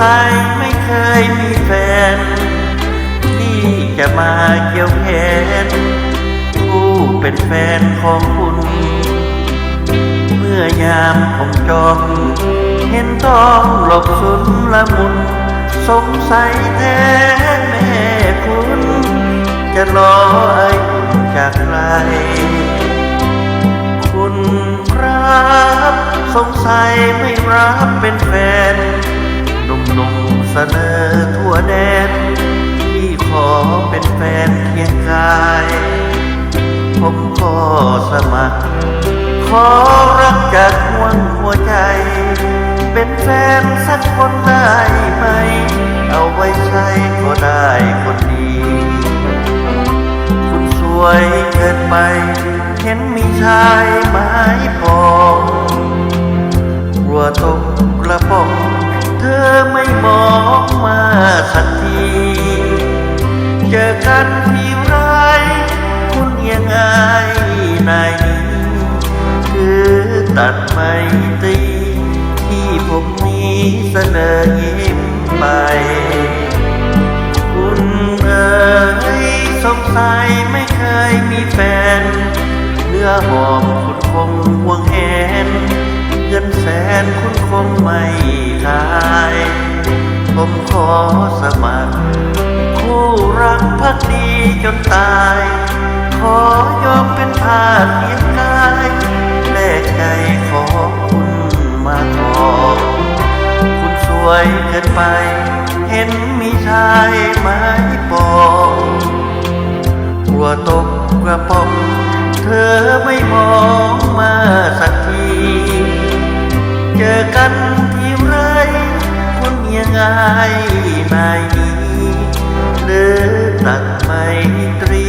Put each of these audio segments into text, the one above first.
สัยไม่เคยมีแฟน ที่จะมาเกี่ยวแขนผู้เป็นแฟนของคุณ เมื่อยามผมจองเห็นต้องหลบสุนละมุน สงสัยแท้แม่คุณ จะรอไอ้จากใครคุณครับ สงสัยไม่รับเป็นแฟน หนุ่มเสนอทั่วแดนที่ขอเป็นแฟนเคียงกาย ผมขอสมัคร ขอรักจากห่วงหัวใจ เป็นแฟนสักคนได้ไหม เอาไว้ใช้ก็ได้คนดีคุณสวยเกินไป เห็นมีชายไม้ปองกลัวตกกระป๋ องเธอไม่มองมาสักที เจอกันที่ไรคุณยังไงในนี้คือตัดไม่ตีที่ผมนี้เสนอยิ้มไป คุณเอ๋ยสงสัยไม่เคยมีแฟนเนื้อหอมคุณคงห่วงแหนเงินแสนคุณคงไม่ขา ผมขอสมัคร คู่รักพักดีจนตาย ขอยอมเป็นทาสเพียงกายแลกใจขอคุณมาทองคุณสวยเกินไป เห็นมีชายไม้ปองกลัวตกกระป๋องเธอไม่มอง คุณยังไงนายนี้หรือตัดไมตรี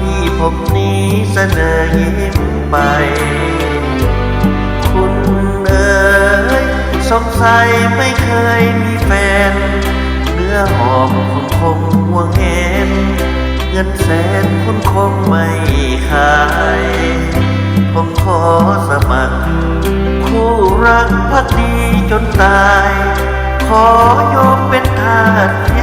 ที่ผมนี้เสนอยิ้มไป คุณเอ๋ยสงสัยไม่เคยมีแฟนเนื้อหอมคุณคงห่วงเห็นเงินแสนคุณคงไม่ขาย ผมขอสมัคร คู่รักพักดีจนตาย ขอยกเป็นทาส